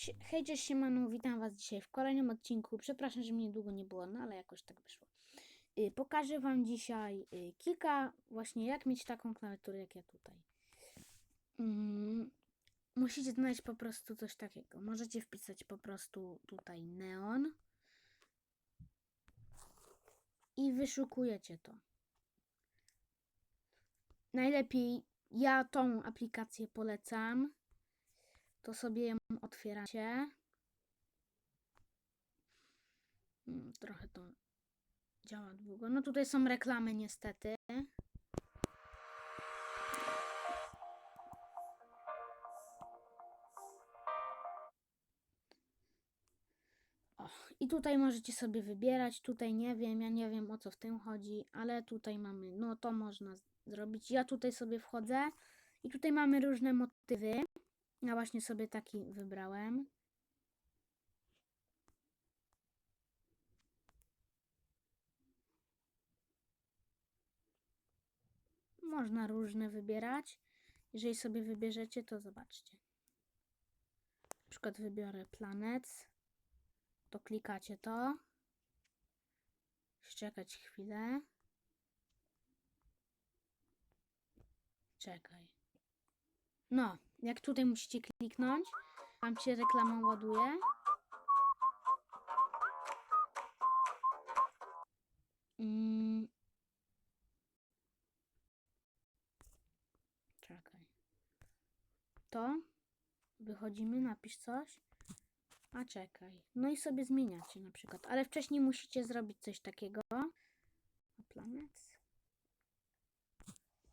Hej, cześć siemanu, witam was dzisiaj w kolejnym odcinku. Przepraszam, że mnie długo nie było, no ale jakoś tak wyszło. Y, Pokażę wam dzisiaj y, kilka właśnie jak mieć taką klawiaturę jak ja tutaj. Mm, Musicie znaleźć po prostu coś takiego. Możecie wpisać po prostu tutaj neon i wyszukujecie to. Najlepiej ja tą aplikację polecam to sobie ją otwieracie. Mm, Trochę to działa długo. No tutaj są reklamy niestety. I tutaj możecie sobie wybierać. Tutaj nie wiem, ja nie wiem o co w tym chodzi, ale tutaj mamy, no to można zrobić. Ja tutaj sobie wchodzę i tutaj mamy różne motywy. Ja właśnie sobie taki wybrałem. Można różne wybierać. Jeżeli sobie wybierzecie, to zobaczcie. Na przykład wybiorę Planets. To klikacie to. Czekać chwilę. Czekaj. No, jak tutaj musicie kliknąć, tam się reklama ładuje. Mm. Czekaj. To. Wychodzimy, napisz coś. A czekaj. No i sobie zmieniacie na przykład. Ale wcześniej musicie zrobić coś takiego. A Planets.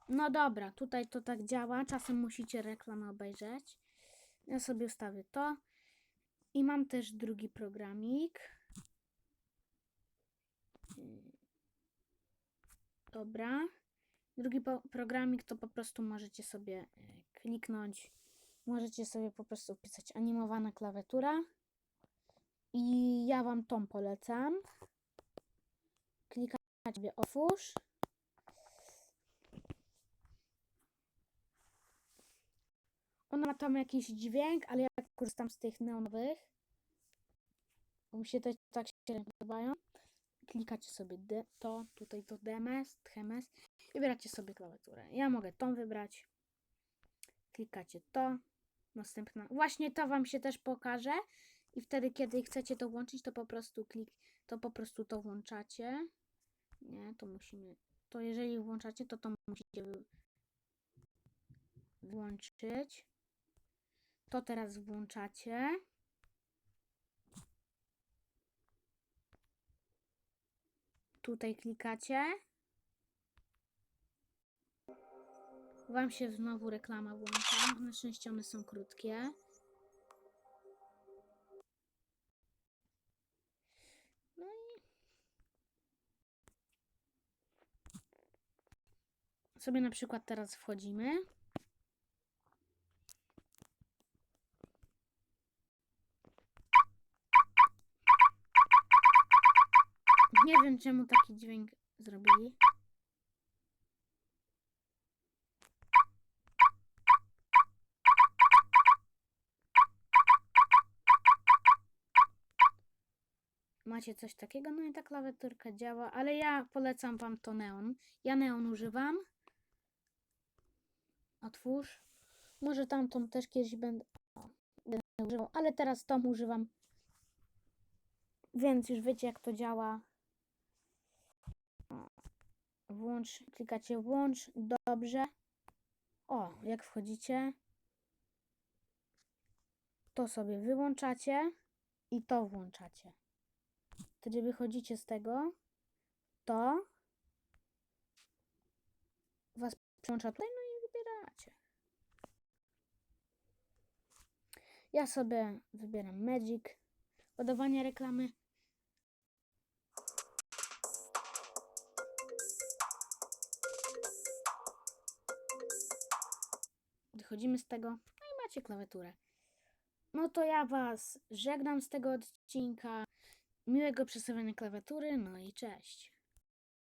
No dobra, tutaj to tak działa. Czasem musicie reklamę obejrzeć. Ja sobie ustawię to. I mam też drugi programik. Yy, Dobra. Drugi programik to po prostu możecie sobie yy, kliknąć. Możecie sobie po prostu wpisać animowana klawiatura. I ja Wam tą polecam. Klikacie sobie otwórz. Ona ma tam jakiś dźwięk, ale ja korzystam z tych neonowych. Bo mi się te tak się podobają. Klikacie sobie to, tutaj to DMS, TMS. Wybieracie sobie klawiaturę. Ja mogę tą wybrać. Klikacie to. Następna. Właśnie to Wam się też pokaże. I wtedy, kiedy chcecie to włączyć, to po prostu klik, to po prostu to włączacie. Nie, to musimy. To jeżeli włączacie, to to musicie wy- włączyć. To teraz włączacie. Tutaj klikacie. Wam się znowu reklama włącza. Na szczęście one są krótkie. No i sobie na przykład teraz wchodzimy. Nie wiem czemu taki dźwięk zrobili. Macie coś takiego, no i ta klawiaturka działa, ale ja polecam wam to neon. Ja neon używam. Otwórz. Może tamtą też kiedyś będę, używał, ale teraz tą używam. Więc już wiecie jak to działa. Włącz, klikacie włącz, dobrze. O, jak wchodzicie, to sobie wyłączacie i to włączacie. Wtedy wychodzicie z tego, to was przyłącza tutaj, no i wybieracie. Ja sobie wybieram Magic, ładowanie reklamy. Wychodzimy z tego, no i macie klawiaturę. No to ja was żegnam z tego odcinka. Miłego przesuwania klawiatury, no i cześć.